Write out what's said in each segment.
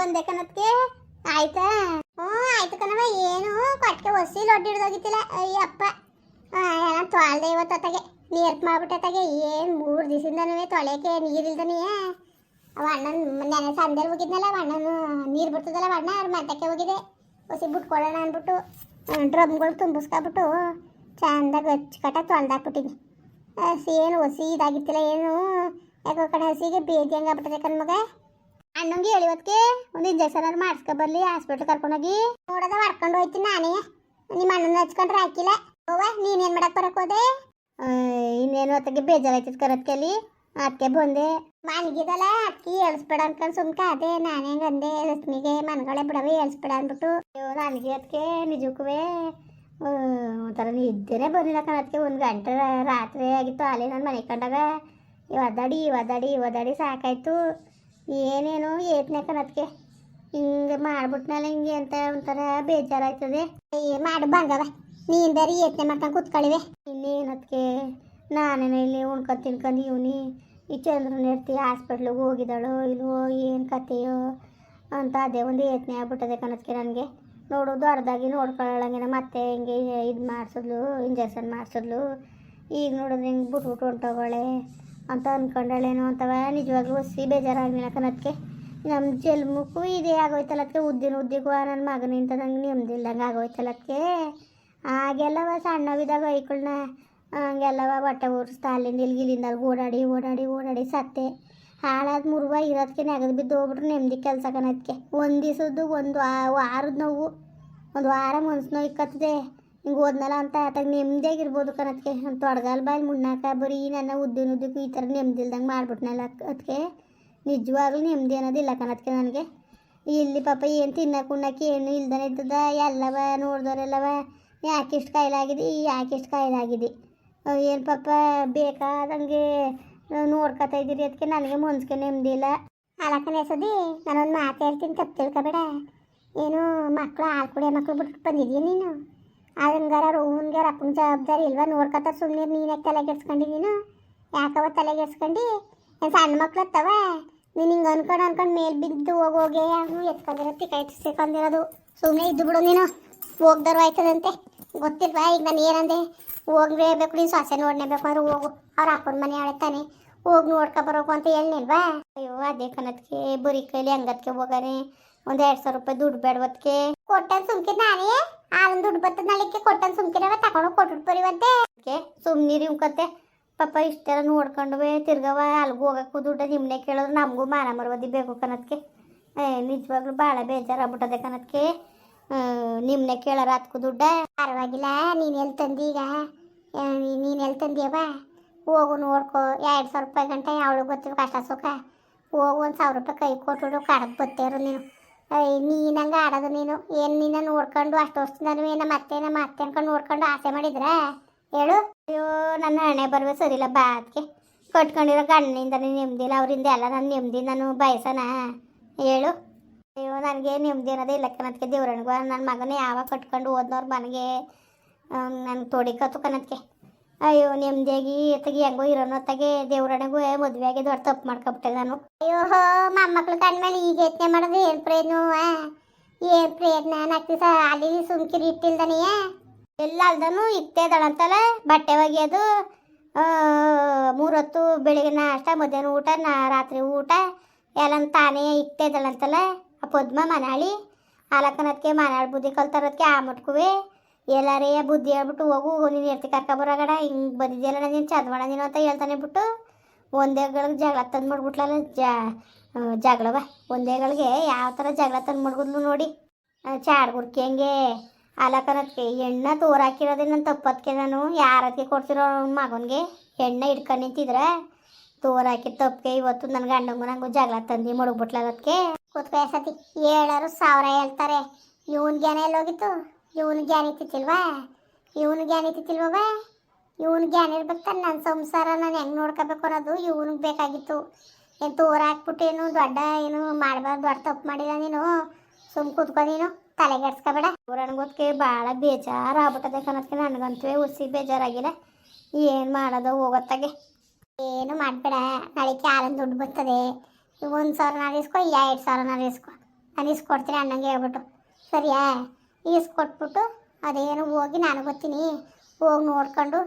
ಬಂದೆ ಆಯ್ತಾ? ಹ್ಞೂ, ಆಯ್ತು ಕಣವ ಏನು ಕೊಟ್ಟಿಗೆ ಒಸಿ ಲೊಡ್ಡು ಹಿಡ್ದೋಗಿತ್ತಿಲ್ಲ. ಅಯ್ಯಪ್ಪ ಎಲ್ಲ ತೊಳ್ದೆ ಅತ್ತಾಗೆ. ನೀರ್ಪ್ ಮಾಡ್ಬಿಟ್ಟತ್ತಾಗೆ ಏನು ಮೂರು ದಿವಸದಿಂದನೂ ತೊಳೆಯಕ್ಕೆ ನೀರಿಲ್ದನೇ ಅವ ಅಣ್ಣನ ನೆನೆ ಸಂದೇಲಿ ಹೋಗಿದ್ನಲ್ಲ ಅಣ್ಣನು ನೀರು ಬಿಡ್ತದಲ್ಲ ಅಣ್ಣ ಅವ್ರ ಮಂತಕ್ಕೆ ಹೋಗಿದೆ. ಒಸಿ ಬಿಟ್ಕೊಳ್ಳೋಣ ಅಂದ್ಬಿಟ್ಟು ಡ್ರಮ್ಗಳು ತುಂಬಿಸ್ಕೊಬಿಟ್ಟು ಚಂದ ಅಚ್ಚುಕಟ್ಟ ತೊಳೆದಾಕ್ಬಿಟ್ಟಿನಿ ಹಸಿ ಏನು ಒಸಿ ಇದಾಗಿತ್ತಿಲ್ಲ, ಏನು. ಯಾಕೋ ಕಡೆ ಹಸಿಗೆ ಬೇದಿ ಹಂಗೆ ಕಣ್ಮಗ ಅಣ್ಣಂಗೆ ಹೇಳಿ ಇವತ್ತಿಗೆ ಒಂದು ಇಂಜೆಕ್ಷನ್ ಅದು ಮಾಡಿಸ್ಕೊ ಬರ್ಲಿ ಹಾಸ್ಪಿಟ್ಲ್ ಕರ್ಕೊಂಡೋಗಿ. ನೋಡೋದ ಮಾಡ್ಕೊಂಡು ಹೋಯ್ತೀನಿ ನಾನೇ. ನಿಮ್ಮ ಅಣ್ಣನ ಹಚ್ಕೊಂಡ್ರೆ ಹಾಕಿಲ್ಲ. ಅವ್ವ ನೀನೇನು ಮಾಡಕ್ ಬರಕ್ ಹೋದೆ? ಇನ್ನೇನು ಹೊತ್ತಿಗೆ ಬೇಜಾರಾಯ್ತದ ಕರತ್ಕೆಲಿ ಅದಕ್ಕೆ ಬಂದೆ. ಮನ್ಗಿದಲ್ಲ ಅದಕ್ಕೆ ಹೇಳ್ಸ್ಬೇಡ ಅನ್ಕೊಂಡು ಸುಮ್ಕ ಅದೇ ನಾನೇ ಅಂದೆ? ಲಕ್ಷ್ಮಿಗೆ ಮನ್ಗಳೇ ಬಿಡವೆ ಹೇಳ್ಸ್ಬೇಡ ಅಂದ್ಬಿಟ್ಟು. ಅಯ್ಯೋ ನನಗೆ ಅದಕ್ಕೆ ನಿಜಕ್ಕೂ ಒಂಥರ ನಿದ್ದೆನೇ ಬಂದಿಲ್ಲ ಕಣಕ್ಕೆ ಒಂದು ಗಂಟೆ ರಾತ್ರಿ ಆಗಿತ್ತು. ಅಲ್ಲಿ ನಾನು ಮನೆ ಕಂಡಾಗ. ಒದ್ದಾಡಿ ಇವಾದಾಡಿ ಒದ್ದಾಡಿ ಸಾಕಾಯ್ತು. ಏನೇನು ಏತ್ನೆ ಅದಕ್ಕೆ ಹಿಂಗೆ ಮಾಡ್ಬಿಟ್ನಲ್ಲ ಹಿಂಗೆ ಅಂತ ಒಂಥರ ಬೇಜಾರಾಯ್ತದೆ. ಏ, ಮಾಡು ಬಂಗವ ನೀನು ಬೇರೆ ಯೋಚನೆ ಮಾಡ್ಕೊಂಡು ಕೂತ್ಕೊಳ್ಳಿವೆ ಅದಕ್ಕೆ ನಾನೇನ ಇಲ್ಲಿ ಉಣ್ಕೊಂಡು ತಿನ್ಕೊಂಡು ಇವನಿ. ಈ ಚಂದ್ರನ ಇರ್ತಿ ಹಾಸ್ಪಿಟ್ಲಿಗೆ ಹೋಗಿದ್ದಾಳೋ ಇಲ್ವೋ, ಏನು ಕತೆಯೋ ಅಂತ ಅದೇ ಒಂದು ಯತ್ನೆ ಆಗ್ಬಿಟ್ಟದೆ ಕನತ್ಕೆ ನನಗೆ. ನೋಡು ದೊಡ್ಡದಾಗಿ ನೋಡ್ಕೊಳ್ಳಂಗಿನ ಮತ್ತೆ ಹಿಂಗೆ ಇದು ಮಾಡಿಸಿದ್ಲು, ಇಂಜೆಕ್ಷನ್ ಮಾಡಿಸಿದ್ಲು. ಈಗ ನೋಡಿದ್ರೆ ಹಿಂಗೆ ಬಿಟ್ಬಿಟ್ಟು ಹೊಂಟೋಗಳೆ ಅಂತ ಅಂದ್ಕೊಂಡಳೇನೋ ಅಂತವ. ನಿಜವಾಗ್ಲೂ ಸಿ ಬೇಜಾರಾಗಲಿಲ್ಲ ಕನ್ನತ್ಕೆ ನಮ್ಮ ಜಲ್ಮಕ್ಕೂ ಇದೇ ಆಗೋಯ್ತಲ್ಲ ಅದಕ್ಕೆ ಉದ್ದಿನ ಉದ್ದಿಗೂ ನನ್ನ ಮಗನಿಂದ ನಂಗೆ ನೆಮ್ಮದಿಲ್ದಂಗೆ ಆಗೋಯ್ತಲ್ಲ ಅದಕ್ಕೆ ಆಗೆಲ್ಲವ ಸಣ್ಣವಿದಾಗ ಐಕಳನ್ನ ಹಂಗೆಲ್ಲವ ಬಟ್ಟೆ ಊರಿಸ್ತಾ ಅಲ್ಲಿಂದ ಇಲ್ಲಿ ಇಲ್ಲಿಂದ ಓಡಾಡಿ ಓಡಾಡಿ ಓಡಾಡಿ ಸತ್ತೆ. ಹಾಳಾದ ಮುರುವ ಇರೋದಕ್ಕೆ ನೆಗದು ಬಿದ್ದು ಹೋಗ್ಬಿಟ್ರು ನೆಮ್ಮದಿ ಕೆಲಸ ಕಣದಕ್ಕೆ ಒಂದು ದಿವಸದ್ದು ಒಂದು ವಾರದ ನೋವು. ಒಂದು ವಾರ ಮನ್ಸು ನೋವು ಇಕ್ಕತ್ತದೆ. ಹಿಂಗೆ ಓದ್ನಲ್ಲ ಅಂತ ಆತಾಗ ನೆಮ್ಮದಿಯಾಗಿರ್ಬೋದು ಕಣದಕ್ಕೆ ಅಂತ ತೊಡಗಾಲ ಮುಣ್ಣಾಕ ಬರೀ ನನ್ನ ಉದ್ದಿನ ಉದ್ದಕ್ಕೂ ಈ ಥರ ನೆಮ್ಮದಿಲ್ದಂಗೆ ಮಾಡ್ಬಿಟ್ನಲ್ಲ ಅದಕ್ಕೆ ನಿಜವಾಗ್ಲೂ ನೆಮ್ಮದಿ ಅನ್ನೋದಿಲ್ಲ ಕಣಕ್ಕೆ ನನಗೆ. ಇಲ್ಲಿ ಪಾಪ ಏನು ತಿನ್ನಕ್ಕೆ ಉಣ್ಣಕ್ಕೆ ಏನು ಇಲ್ದನೆ ಇದ್ದದ, ಎಲ್ಲವ ನೋಡ್ದವರೆಲ್ಲವ ಯಾಕೆ ಇಷ್ಟು ಕಾಯಿಲಾಗಿದೆ ಯಾಕೆ ಇಷ್ಟು ಕಾಯಿಲಾಗಿದೆ. ಏನು ಪಾಪ ಬೇಕಾದಂಗೆ ನೋಡ್ಕೊತಾ ಇದ್ದೀರಿ ಅದಕ್ಕೆ ನನಗೆ ಮನ್ಸಿಗೆ ನೆಮ್ಮದಿ ಇಲ್ಲ. ಅಲಕನೇ ಸದಿ ನಾನೊಂದು ಮಾತು ಹೇಳ್ತೀನಿ, ತಪ್ಪು ತಿಳ್ಕೊಬೇಡ. ಏನು ಮಕ್ಕಳು ಹಾಲು ಮಕ್ಕಳು ಬಿಟ್ಟು ಬಂದಿದ್ದೀಯ ನೀನು? ಅದನ್ಗಾರ ರೂನ್ಗಾರ ಅಪ್ಪನ ಜವಾಬ್ದಾರಿ ಇಲ್ವಾ? ನೋಡ್ಕೊತಾರ ಸುಮ್ಮನೆ ನೀನು ತಲೆ ಕೆಡ್ಸ್ಕೊಂಡಿ ನೀನು? ಯಾಕವ ತಲೆ ಕೆಡ್ಸ್ಕೊಂಡು ಏನು ಸಣ್ಣ ಮಕ್ಳು ಹತ್ತವ ನೀನು ಹಿಂಗೆ ಅನ್ಕೊಂಡು ಅನ್ಕೊಂಡು ಮೇಲೆ ಬಿದ್ದು ಹೋಗೋಗೆ ಅವನು ಎತ್ಕೊಂಡಿರೋ ತಿಕ್ಕ ಸಿಕ್ಕೊಂಡಿರೋದು ಸುಮ್ಮನೆ ಇದ್ದು ಬಿಡು ನೀನು. ಹೋಗ್ದಾರು ಆಯ್ತದಂತೆ. ಗೊತ್ತಿಲ್ವಾ? ಈಗ ನಾನು ಏನಂದೆ? ಹೋಗ್ಲೇಬೇಕು, ನೀನು ಸೊಸೆ ನೋಡ್ನೇಬೇಕು ಅಂದ್ರೆ ಹೋಗು. ಅವ್ರ ಅಪ್ಪನ ಮನೆ ಆಳ್ತಾನೆ ಹೋಗಿ ನೋಡ್ಕೊ ಬರೋಕು ಅಂತ ಹೇಳಿಲ್ವಾ ಅಯ್ಯೋ, ಅದೇ ಕನತ್ಕೆ ಬುರಿ ಕೈಲಿ ಹಂಗತ್ಕೆ ಹೋಗಾನೆ ಒಂದು ಎರಡು ಸಾವಿರ ರೂಪಾಯಿ ದುಡ್ಡು ಬೇಡವತ್ಕೆ. ಕೊಟ್ಟ ಸುಮ್ಕೆ ನಾನೇ? ಆಲನ್ ದುಡ್ಡು ಬರ್ತದ ನಳಿಕೆ ಕೊಟ್ಟನ್ ಸುಮ್ಕಿರವ ತಗೊಂಡು ಕೊಟ್ಬಿಟ್ಟು ಬರೀವಂತೆ ಸುಮ್ನಿರಿ ಉಂಕತ್ತೆ ಪಾಪ ಇಷ್ಟೆಲ್ಲ ನೋಡ್ಕೊಂಡುವೆ ತಿರ್ಗವ ಅಲ್ಗೂ ಹೋಗಕ್ಕೂ ದುಡ್ಡು ನಿಮ್ಮನೆ ಕೇಳಿದ್ರೆ ನಮಗೂ ಮಾನ ಮರವದಿ ಬೇಕು ಕನತ್ಕೆ ಏ, ನಿಜವಾಗ್ಲೂ ಭಾಳ ಬೇಜಾರಾಗ್ಬಿಟ್ಟದೆ ಕನತ್ಕೆ ನಿಮ್ಮನೆ ಕೇಳಾರ ಅದಕ್ಕೂ ದುಡ್ಡ. ಪರವಾಗಿಲ್ಲ, ನೀನು ಎಲ್ಲಿ ತಂದೀಗ? ನೀನು ಎಲ್ಲಿ ತಂದಿಯವ ಹೋಗು ನೋಡ್ಕೊ, ಎರಡು ಸಾವಿರ ರೂಪಾಯಿ ಗಂಟೆ ಅವಳು ಗೊತ್ತಿಲ್ಲ ಕಷ್ಟ ಸುಖ. ಹೋಗು ಒಂದು ಸಾವಿರ ರೂಪಾಯಿ ಕೈ ಕೊಟ್ಟು ಕಾಡಕ್ಕೆ ಬತ್ತೇರು ನೀನು. ಅಯ್ಯ ನೀನಂಗ ಆಡೋದು ನೀನು. ಏನು ನಿನ್ನ ನೋಡ್ಕೊಂಡು ಅಷ್ಟು ವರ್ಷದಿಂದನೂ ಏನ ಮತ್ತೆ ನಮ್ಮ ಅತ್ತೆ ಅನ್ಕೊಂಡು ನೋಡ್ಕೊಂಡು ಆಸೆ ಮಾಡಿದ್ರ? ಹೇಳು. ಅಯ್ಯೋ, ನನ್ನ ಹಣೆ ಬರುವೆ ಸರಿಲ್ಲ ಬಾ ಅದಕ್ಕೆ ಕಟ್ಕೊಂಡಿರೋ ನೀನು ನೆಮ್ಮದಿಲ್ಲ ಅವರಿಂದ ಎಲ್ಲ ನನ್ನ ನೆಮ್ಮದಿ, ನಾನು ಬಯಸನ? ಹೇಳು. ಅಯ್ಯೋ, ನನಗೆ ನೆಮ್ಮದಿ ಅನ್ನೋದೇ ಇಲ್ಲ ಕನತ್ಗೆ ದೇವ್ರನಿಗೂ. ನನ್ನ ಮಗನೇ ಯಾವಾಗ ಕಟ್ಕೊಂಡು ಹೋದ್ನವ್ರು ಮನೆಗೆ. ನನಗೆ ತೊಡಿಕತ್ತು ಕನತ್ಗೆ ಅಯ್ಯೋ ನೆಮ್ಮದಿಯಾಗಿ ಎತ್ತಗಿ ಹೆಂಗೋ ಇರೋನು ಹೊತ್ತಾಗೆ ಮದುವೆ ಆಗಿ ದೊಡ್ಡ ತಪ್ಪು ಮಾಡ್ಕೊಬಿಟ್ಟೆ ನಾನು. ಅಯ್ಯೋ ಮೊಮ್ಮಕ್ಳು ಕಂಡ್ಮೇಲೆ ಈಗ ಯತ್ನೆ ಮಾಡೋದು ಏನು ಪ್ರಯತ್ನ ಏನು ಪ್ರಯತ್ನ ನಾಲ್ಕು ದಿವಸ ಅಲ್ಲಿ ಸುಮ್ಕಿರಿ ಇಟ್ಟಿಲ್ದನೇ? ಎಲ್ಲ ಅಲ್ದನು ಇತ್ತೇ ದಳಂತಲ್ಲ, ಬಟ್ಟೆ ಒಗೆಯೋದು ಮೂರೊತ್ತು ಬೆಳಿಗ್ಗೆ ನಾಷ್ಟ, ಮಧ್ಯಾಹ್ನ ಊಟ, ನಾ ರಾತ್ರಿ ಊಟ ಎಲ್ಲ ತಾನೇ ಇಟ್ಟೇ ದಳಂತಲ್ಲ. ಆ ಪದ್ಮ ಮನಾಳಿ ಆಲಕ್ಕನದಕ್ಕೆ ಮನಾಳಿ ಬುದ್ಧಿ ಕಲ್ತಾರದಕ್ಕೆ ಆ ಮಟ್ಕುವೆ. ಎಲ್ಲಾರೇ ಬುದ್ಧಿ ಹೇಳ್ಬಿಟ್ಟು ಹೋಗು ನೀನು ಎರ್ತಿ ಕರ್ಕೊಬರಗಡ ಹಿಂಗೆ ಬಂದಿದ್ಯಲ್ಲ ನೀನು ಚಂದ ನೀನು ಅಂತ ಹೇಳ್ತಾನೆ ಬಿಟ್ಟು ಒಂದೇಗಳಿಗೆ ಜಗಳ ತಂದು ಮಾಡ್ಬಿಟ್ಲಲ್ಲ ಜ ಜಗಳವ. ಒಂದೇಗಳಿಗೆ ಯಾವ ಥರ ಜಗಳ ತಂದು ಮಾಡ್ಗುದ್ಲು ನೋಡಿ. ಚಾಡ್ಗುರ್ಕಿ ಹಂಗೆ ಅಲಕನದ್ಕೆ ಎಣ್ಣೆ ತೋರ್ ಹಾಕಿರೋದೇ ನಾನು ತಪ್ಪತ್ಕೆ ನಾನು. ಯಾರಕ್ಕೆ ಕೊಡ್ತಿರೋ ಮಗನಿಗೆ ಎಣ್ಣೆ ಹಿಡ್ಕೊಂಡು ನಿಂತಿದ್ರೆ ತೋರಾಕಿ ತಪ್ಪಿಗೆ ಇವತ್ತು ನನ್ನ ಗಂಡಂಗು ನಂಗೂ ಜಗಳ ತಂದು ಮಡಗ್ಬಿಟ್ಲಲ್ಲ ಅದಕ್ಕೆ ಕೂತ್ಕೊ ಸತಿ. ಏಳರು ಸಾವಿರ ಹೇಳ್ತಾರೆ. ಇವನ್ ಜ್ಞಾನ ಎಲ್ಲೋಗಿತ್ತು? ಇವನು ಜ್ಞಾನ ಇತ್ತಿಲ್ವಾ ಇವನು ಜ್ಞಾನ ಬಾ ಇವನು ಜ್ಞಾನ ಇರ್ಬೇಕು ನನ್ನ ಸಂಸಾರ ನಾನು ಹೆಂಗೆ ನೋಡ್ಕೋಬೇಕು ಅನ್ನೋದು ಇವನಿಗೆ ಬೇಕಾಗಿತ್ತು. ಏನು ತೋರ ಹಾಕ್ಬಿಟ್ಟೇನು ದೊಡ್ಡ ಏನು ಮಾಡಬಾರ್ದು, ದೊಡ್ಡ ತಪ್ಪು ಮಾಡಿಲ್ಲ ನೀನು? ಸುಮ್ ಕೂತ್ಕೊ ನೀನು ತಲೆಗೆಡ್ಸ್ಕೊಬೇಡ ಊರನ್ಗೋದ್ಕೆ ಭಾಳ ಬೇಜಾರು ಆಗ್ಬಿಟ್ಟದೆ ನನಗಂತೂ ಉಸಿ ಬೇಜಾರಾಗಿಲ್ಲ. ಏನು ಮಾಡೋದು ಹೋಗೋತ್ತಾಗೆ. ಏನು ಮಾಡಬೇಡ, ನಾಳೆಗೆ ಆಲನ್ ದುಡ್ಡು ಬರ್ತದೆ? ಒಂದು ಸಾವಿರ ನಾನು ಇಸ್ಕೊ ಎರಡು ಸಾವಿರ ನಾನು ಇಸ್ಕೊ. ನಾನು ಇಸ್ಕೊಡ್ತೀನಿ ಅಣ್ಣಂಗೆ ಹೇಳ್ಬಿಟ್ಟು. ಸರಿಯಾ? ಇಸ್ಕೊಟ್ಬಿಟ್ಟು ಅದೇನು ಹೋಗಿ ನಾನು ಗೊತ್ತೀನಿ ಹೋಗಿ ನೋಡ್ಕೊಂಡು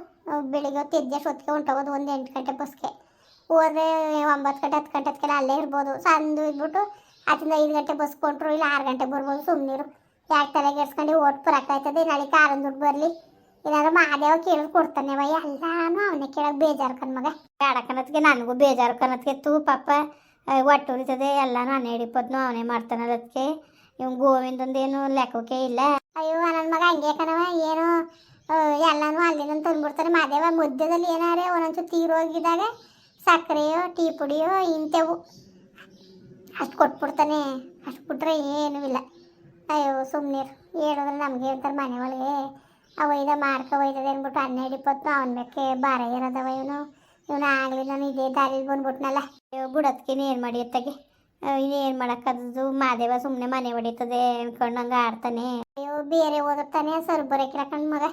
ಬೆಳಿಗ್ಗೆ ಹೊತ್ತು ಎದ್ದೆ ಹೊತ್ತಿಗೆ ಹೊಂಟೋಗೋದು ಒಂದು ಎಂಟು ಗಂಟೆ ಬಸ್ಗೆ. ಹೋದ್ರೆ ಒಂಬತ್ತು ಗಂಟೆ, ಹತ್ತು ಗಂಟೆ ಹತ್ತಿಗೆಲ್ಲ ಅಲ್ಲೇ ಇರ್ಬೋದು. ಸಂದು ಇದ್ಬಿಟ್ಟು ಅದರಿಂದ ಐದು ಗಂಟೆ ಬಸ್ ಕೊಟ್ಟರು ಇಲ್ಲ ಆರು ಗಂಟೆ ಬರ್ಬೋದು ಸುಮ್ಮನಿರು ಯಾಕೆ ತಲೆಗೆಡ್ಸ್ಕೊಂಡು ಓಟ್ ಬರೋಕ್ಕಾಯ್ತದೆ ನಾಳೆ ಕಾರನ್ ದುಡ್ಡು ಬರಲಿ. ಏನಾದ್ರು ಮಹಾದೇವ ಕೇಳಿ ಕೊಡ್ತಾನೆ, ವಯ್ಯ ಎಲ್ಲಾನು ಅವನೇ ಕೇಳೋಕೆ ಬೇಜಾರು ಕಣ್ ಮಗ. ಬೇಡ ಕನ್ನತ್ಗೆ ನನಗೂ ಬೇಜಾರು ಕನ್ನತ್ಗೆ ತೂ ಪಾಪ ಒಟ್ಟು ಉರಿತದೆ, ಎಲ್ಲಾನು ಹನ್ನೆರಡು ಇಪ್ಪತ್ತು ಅವನೇ ಮಾಡ್ತಾನೆ ಅದಕ್ಕೆ ಇವ್ ಗೋವಿಂದಂದೇನು ಲೆಕ್ಕಕ್ಕೆ ಇಲ್ಲ. ಅಯ್ಯೋ ನನ್ನ ಮಗ ಹಂಗೆ ಕಣವ ಏನು ಎಲ್ಲಾನು ಅಲ್ಲಿಂದ ತಂದ್ಬಿಡ್ತಾನೆ ಮಾದೇವ ಮುದ್ದದಲ್ಲಿ ಏನಾರೆ ಒಂದೊಂದು ತೀರೋಗಿದಾಗ ಸಕ್ಕರೆಯೋ, ಟೀ ಪುಡಿಯೋ ಇಂತೆವು ಅಷ್ಟು ಕೊಟ್ಬಿಡ್ತಾನೆ. ಅಷ್ಟು ಕೊಟ್ಟರೆ ಏನೂ ಇಲ್ಲ. ಅಯ್ಯೋ ಸುಮ್ಮನೆ ಹೇಳಿದ್ರೆ ನಮಗೆ ಅಂತಾರೆ ಮನೆ ಒಳಗೆ ಅವ ಒಯ್ದ ಮಾರ್ಕ ಒಯ್ದದ ಅಂದ್ಬಿಟ್ಟು ಹನ್ನೆರಡು ಇಪ್ಪತ್ತು, ಅವನ ಬೇಕೆ ಬಾರ ಇರೋದವ ಇವನು. ಇವನು ಆಗಲಿ, ನಾನು ಇದೇ ದಾರಿಲಿ ಬಂದ್ಬಿಟ್ನಲ್ಲ. ಅಯ್ಯೋ ಬಿಡೋದಕ್ಕೆ ಏನು ಮಾಡಿ ಅತ್ತಗೆ ಇನ್ನೇನು ಮಾಡೋಕ್ಕದ್ದು ಮಾದೇವ ಸುಮ್ಮನೆ ಮನೆ ಹೊಡಿತದೆ ಅನ್ಕೊಂಡು ಹಂಗೆ ಆಡ್ತಾನೆ. ಅಯ್ಯೋ, ಬೇರೆ ಓದುತ್ತಾನೆ ಸರ್ ಬರೋಕಿಲ್ಲ ಕಣ್ ಮಗ.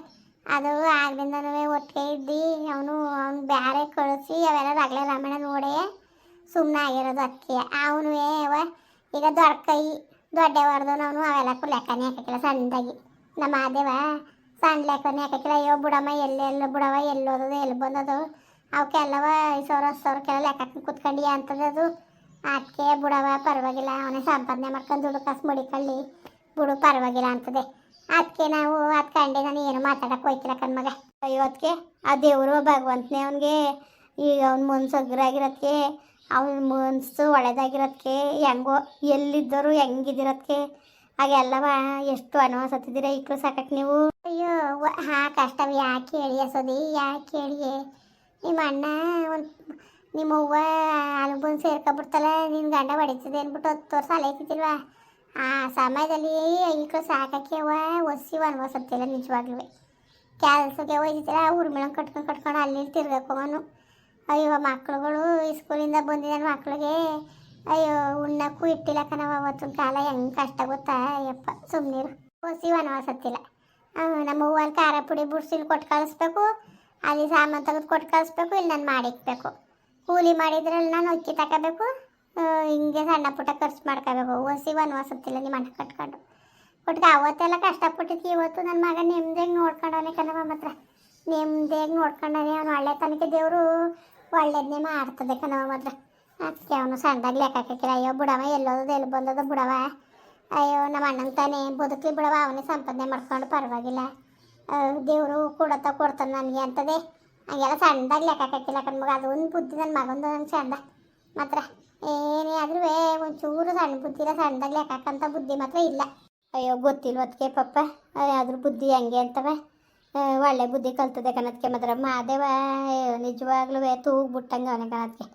ಅದು ಆಗ್ಲಿಂದನೂ ಒಟ್ಟಿಗೆ ಇದ್ದು, ಅವನು ಅವ್ನು ಬ್ಯಾರೆ ಕಳಿಸಿ ಅವೆಲ್ಲ ರಗಳೆ ರಾಮಾಯಣ ನೋಡೇ ಸುಮ್ಮನೆ ಆಗಿರೋದು ಅಕ್ಕಿ. ಅವನು ಈಗ ದೊಡ್ಡ ಕೈ ದೊಡ್ಡವಾರ್ದು ಅವನು ಅವೆಲ್ಲಕ್ಕೂ ಲೆಕ್ಕನೇ ಹಾಕಿಲ್ಲ ಸಣ್ಣದಾಗಿ. ನಮ್ಮ ಮಾದೇವ ಸಣ್ಣ ಲೆಕ್ಕನೇ ಹಾಕಿಲ್ಲ ಅಯ್ಯೋ, ಬುಡಮ್ಮ ಎಲ್ಲೆಲ್ಲ ಬುಡವ ಎಲ್ಲಿ ಓದೋದು, ಎಲ್ಲಿ ಬಂದದು? ಅವಕ್ಕೆಲ್ಲವ ಐದು ಸಾವಿರ, ಹತ್ತು ಸಾವಿರಕ್ಕೆಲ್ಲ ಲೆಕ್ಕ ಕುತ್ಕೊಂಡು ಅಂತದದು. ಅದಕ್ಕೆ ಬುಡವ ಪರವಾಗಿಲ್ಲ, ಅವನೇ ಸಂಪಾದನೆ ಮಾಡ್ಕೊಂಡು ದುಡ್ಡು ಕಾಸು ಮುಡಿಕೊಳ್ಳಿ. ಬುಡು ಪರವಾಗಿಲ್ಲ ಅಂತದೆ. ಅದಕ್ಕೆ ನಾವು ಅದು ಕಂಡೆ ನಾನು ಏನು ಮಾತಾಡಕ್ಕೆ ಹೋಯ್ತಿಲ್ಲ ಕಣ್ಮಗ ಅದಕ್ಕೆ ಆ ದೇವರು ಭಗವಂತನೇ ಅವನಿಗೆ ಈಗ ಅವ್ನ ಮನ್ಸು ಅಗ್ರಾಗಿರೋದಕ್ಕೆ ಅವನ ಮನ್ಸು ಒಳ್ಳೆದಾಗಿರೋದಕ್ಕೆ ಹೆಂಗೋ ಎಲ್ಲಿದ್ದರು ಹೆಂಗಿದಿರೋದಕ್ಕೆ ಹಾಗೆಲ್ಲವ ಎಷ್ಟು ಅನುವಾಸ ಹತ್ತಿದ್ದೀರ ಇಕ್ಕಳು ಸಾಕಕ್ಕೆ ನೀವು? ಅಯ್ಯೋ ಹಾ ಕಷ್ಟವ ಯಾಕೆ ಹೇಳಿ ಅಸೋದಿ ಯಾಕೆ ಹೇಳಿ ನಿಮ್ಮ ಅಣ್ಣ ಒಂದು ನಿಮ್ಮ ಅವ್ವ ಅನುಭವ ಸೇರ್ಕೊಬಿಡ್ತಲ್ಲ ನಿನ್ನ ಗಂಡ ಹೊಡಿತದೆ ಅಂದ್ಬಿಟ್ಟು ಹತ್ತು ವರ್ಷ ಅಲೈತಿಲ್ವಾ ಆ ಸಮಯದಲ್ಲಿ ಈಕ್ಳು ಸಾಕಕ್ಕೆ ಅವ್ವ, ಒಸಿ ವನವಾಸ ಸತ್ತಿಲ್ಲ ನಿಜವಾಗ್ಲೂ ಕೆಲಸಕ್ಕೆ ಹೋಯ್ತಿಲ್ಲ ಉರ್ಮಿಳಂಗೆ ಕಟ್ಕೊಂಡು ಕಟ್ಕೊಂಡು ಅಲ್ಲಿ ಇಲ್ಲಿ ತಿರ್ಗಕ್ಕೆ ಹೋಗೋನು. ಅಯ್ಯೋ, ಮಕ್ಳುಗಳು ಸ್ಕೂಲಿಂದ ಬಂದಿದ್ದಾನೆ ಮಕ್ಳಿಗೆ. ಅಯ್ಯೋ, ಉಣ್ಣಕ್ಕೂ ಇಟ್ಟಿಲ್ಲ ಕಣವ ಅವತ್ತಿನ ಕಾಲ, ಹೆಂಗೆ ಕಷ್ಟ ಗೊತ್ತಾ? ಯಪ್ಪ ಸುಮ್ಮನಿರು ಒಸಿ ವನವಾಸ ಹತ್ತಿಲ್ಲ ನಮ್ಮ ಹೂವಲ್ಲಿ ಖಾರ ಪುಡಿ ಬುಡ್ಸಿಲ್ ಕೊಟ್ಟು ಕಳಿಸ್ಬೇಕು, ಅಲ್ಲಿ ಸಾಮಾನು ತೆಗೆದು ಕೊಟ್ಟು ಕಳಿಸ್ಬೇಕು, ಇಲ್ಲಿ ನಾನು ಮಾಡಿಕ್ಬೇಕು. ಕೂಲಿ ಮಾಡಿದ್ರಲ್ಲಿ ನಾನು ಅಕ್ಕಿ ತಗೋಬೇಕು ಹಿಂಗೆ ಸಣ್ಣ ಪುಟ್ಟ ಖರ್ಚು ಮಾಡ್ಕೋಬೇಕು. ಹೊಸಿ ಒಂದು ಹತ್ತಿಲ್ಲ ನಿಮ್ಮ ಅಣ್ಣ ಕಟ್ಕೊಂಡು. ಒಟ್ಟಿಗೆ ಅವತ್ತೆಲ್ಲ ಕಷ್ಟಪಟ್ಟಿದ್ದು ಇವತ್ತು ನನ್ನ ಮಗ ನೆಮ್ಮದಿಯಾಗಿ ನೋಡ್ಕೊಂಡವನೇ ಕಣವ ಮಾತ್ರ. ನೆಮ್ಮದಿಯಾಗಿ ನೋಡ್ಕೊಂಡವನೇ ಅವನು ಒಳ್ಳೆ ತನಕ ದೇವರು ಒಳ್ಳೇದನ್ನೇ ಮಾಡ್ತದೆ ಕಣವ ಮಾತ್ರ. ಅದಕ್ಕೆ ಅವನು ಸಣ್ಣದಾಗ ಲೆಕ್ಕ ಹಾಕಿಲ್ಲ ಅಯ್ಯೋ ಬುಡವ ಎಲ್ಲೋದು ಎಲ್ಲಿ ಬಂದದ ಬಿಡವ. ಅಯ್ಯೋ, ನಮ್ಮ ಅಣ್ಣನ ತಾನೇ ಬದುಕಲಿ ಬಿಡವ, ಅವನೇ ಸಂಪಾದನೆ ಮಾಡ್ಕೊಂಡು ಪರವಾಗಿಲ್ಲ. ದೇವರು ಕೊಡತ್ತ ಕೊಡ್ತಾನೆ ನನಗೆ ಅಂತದೆ. ಹಂಗೆಲ್ಲ ಸಣ್ಣದಾಗ ಲೆಕ್ಕ ಹಾಕಿಲ್ಲ ಮಗ, ಅದು ಒಂದು ಬುದ್ಧಿ ನನ್ನ ಮಗಂದು ನಂಗೆ ಚಂದ. ಮಾತ್ರ ಏನೇ ಆದ್ರೂ ಒಂಚೂರು ಸಣ್ಣ ಬುದ್ಧಿ ಇಲ್ಲ ಸಣ್ಣದಾಗ ಲೆಕ್ಕ ಹಾಕಂತ ಬುದ್ಧಿ ಮಾತ್ರ ಇಲ್ಲ. ಅಯ್ಯೋ ಗೊತ್ತಿಲ್ಲ ಅದಕ್ಕೆ ಪಪ್ಪ? ಅದ್ರ ಬುದ್ಧಿ ಹೆಂಗೆ ಅಂತವ? ಒಳ್ಳೆ ಬುದ್ಧಿ ಕಲ್ತದೆ ಕಣದಕ್ಕೆ ಮಾತ್ರ. ಮಾದೇವ ನಿಜವಾಗ್ಲೂ ತೂಗ್ ಬಿಟ್ಟಂಗೆ ಅವನೇ ಕಣದಕ್ಕೆ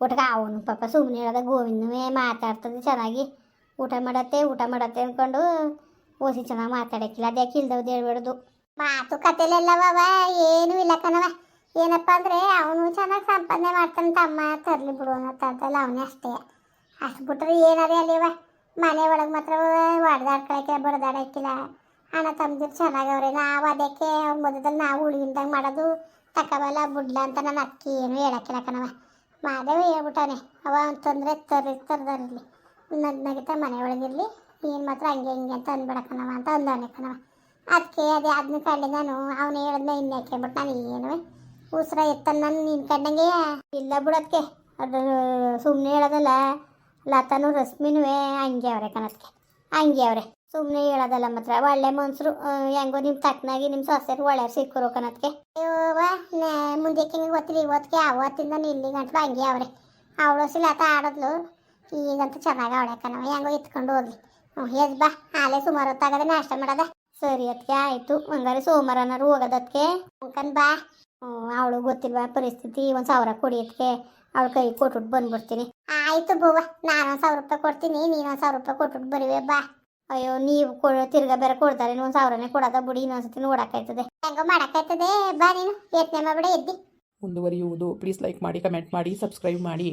ಒಟ್ಟಿಗೆ ಅವನು ಪಾಪ ಸುಮ್ಮನೆ ಹೇಳದ ಗೋವಿಂದವೇ ಮಾತಾಡ್ತದೆ ಚೆನ್ನಾಗಿ. ಊಟ ಮಾಡತ್ತೆ ಊಟ ಮಾಡತ್ತೆ ಅಂದ್ಕೊಂಡು ಓಸಿ ಚೆನ್ನಾಗಿ ಮಾತಾಡಕ್ಕಿಲ್ಲ. ಅದ್ಯಾಕೆ ಇಲ್ದವ್ದು ಮಾತು ಮಾತುಕತೆಲೆಲ್ಲವ ಏನೂ ಇಲ್ಲ ಕಣವ. ಏನಪ್ಪ ಅಂದರೆ ಅವನು ಚೆನ್ನಾಗಿ ಸಂಪಾದನೆ ಮಾಡ್ತಾನೆ ತಮ್ಮ ತರಲಿ ಬಿಡು ಅನ್ನೋ ಥರದಲ್ಲ ಅವನೇ ಅಷ್ಟೇ. ಅಷ್ಟು ಬಿಟ್ರೆ ಏನಾರೇ ಅಲ್ಲಿವ ಮನೆ ಒಳಗೆ ಮಾತ್ರ ಹೊಡೆದಾಡ್ಕೊಳಕ್ಕೆ ಬಡ್ದಾಡಕ್ಕಿಲ್ಲ. ಅಣ್ಣ ತಮ್ಮದಿರು ಚೆನ್ನಾಗವ್ರೆ ನಾವು ಅದಕ್ಕೆ ಮಧ್ಯದಲ್ಲಿ ನಾವು ಉಳಿಯಿಂದಂಗೆ ಮಾಡೋದು ತಕಬಲ್ಲ ಬುಡ್ಲ ಅಂತ ನಾನು ಅಕ್ಕಿ ಏನು ಹೇಳಕ್ಕಿಲ್ಲ ಕಣವ ಮಾದೇವ ಹೇಳ್ಬಿಟ್ಟಾನೆ ಅವ ಅಂತಂದ್ರೆ ತರ್ರಿ ತರದಾರಿರಲಿ ನಗ್ ನಗಿತ ಮನೆ ಒಳಗಿರ್ಲಿ ಏನು ಮಾತ್ರ ಹಂಗೆ ಹಿಂಗೆ ಅಂತ ಅಂದ್ಬೇಡ ಅಂತ ಅಂದವನೆ ಕಣವ ಅದಕ್ಕೆ ಅದೇ ಅದನ್ನ ಕಂಡು ನಾನು ಅವನು ಹೇಳಿದ್ನ ಇನ್ಯಾಕೆ ಬಟ್ ನಾನು ಏನು ಉಸಿರ ಎತ್ತಲ್ಲ ನಾನು ನಿನ್ ಕಂಡಂಗೆ? ಇಲ್ಲ ಬಿಡೋದಕ್ಕೆ ಅದು ಸುಮ್ಮನೆ ಹೇಳೋದಲ್ಲ. ಲತಾನು ರಶ್ಮಿನೂ ಹಂಗೆ ಅವ್ರೆ ಕನತ್ಕೆ ಹಂಗೆ ಅವ್ರೆ. ಸುಮ್ಮನೆ ಹೇಳೋದಲ್ಲ ಮಾತ್ರ. ಒಳ್ಳೆ ಮನ್ಸರು. ಹೆಂಗೋ ನಿಮ್ಮ ತಕ್ಕನಾಗಿ ನಿಮ್ಮ ಸೊಸೆರು ಒಳ್ಳೆ ಸಿಕ್ಕರು ಕಣಕ್ಕೆ ಮುಂದಕ್ಕೆ ಹಿಂಗೆ ಗೊತ್ತಿಲ್ಲ. ಇವತ್ತಿಗೆ, ಅವತ್ತಿಂದ ಇಲ್ಲಿ ಗಂಟಲು ಹಂಗೆ ಅವ್ರೆ. ಅವಳು ಲತ ಆಡೋದ್ಲು. ಈಗಂತೂ ಚೆನ್ನಾಗಿ ಅವಳೆ ಹೆಂಗೋ ಎತ್ಕೊಂಡು ಹೋಗ್ಲಿ ಹ್ಞೂ ಬಾ. ಆಲೆ ಸುಮಾರು ಹೊತ್ತಾಗದೆ ನಾಷ್ಟ ಮಾಡೋದ. ಸರಿ ಅದಕ್ಕೆ ಆಯಿತು. ಹಂಗಾರೆ ಸೋಮವಾರನಾರು ಹೋಗೋದಕ್ಕೆ ಅಂಕನ್ ಬಾ. ಅವಳು ಗೊತ್ತಿಲ್ವಾ ಪರಿಸ್ಥಿತಿ? ಒಂದು ಸಾವಿರ ಕೊಡಿಯಕ್ಕೆ ಅವಳ ಕೈ ಕೊಟ್ಬಿಟ್ಟು ಬಂದ್ಬಿಡ್ತೀನಿ. ಆಯ್ತು ಬವ್ವ ನಾನು ಒಂದು ಸಾವಿರ ರೂಪಾಯಿ ಕೊಡ್ತೀನಿ. ನೀನು ಸಾವಿರ ರೂಪಾಯಿ ಕೊಟ್ಬಿಟ್ಟು ಬರುವೆ, ಬಾ. ಅಯ್ಯೋ, ನೀವು ಕೊ, ತಿರ್ಗಾ ಬೇರೆ ಕೊಡ್ತಾರೆ. ಒಂದು ಸಾವಿರನೇ ಕೊಡೋದ ಬುಡಿ. ಇನ್ನೊಂದ್ಸತಿ ನೋಡಕ್ಕಾಯ್ತದೆ. ಹೆಂಗೋ ಮಾಡಕ್ಕಾಯ್ತದೆ. ಬಾ ನೀನು ಯತ್ನೆ ಮಾಡ್ಬೇಡ, ಎದ್ದಿ. ಮುಂದುವರಿಯುವುದು. ಪ್ಲೀಸ್ ಲೈಕ್ ಮಾಡಿ ಕಮೆಂಟ್ ಮಾಡಿ ಸಬ್ಸ್ಕ್ರೈಬ್ ಮಾಡಿ.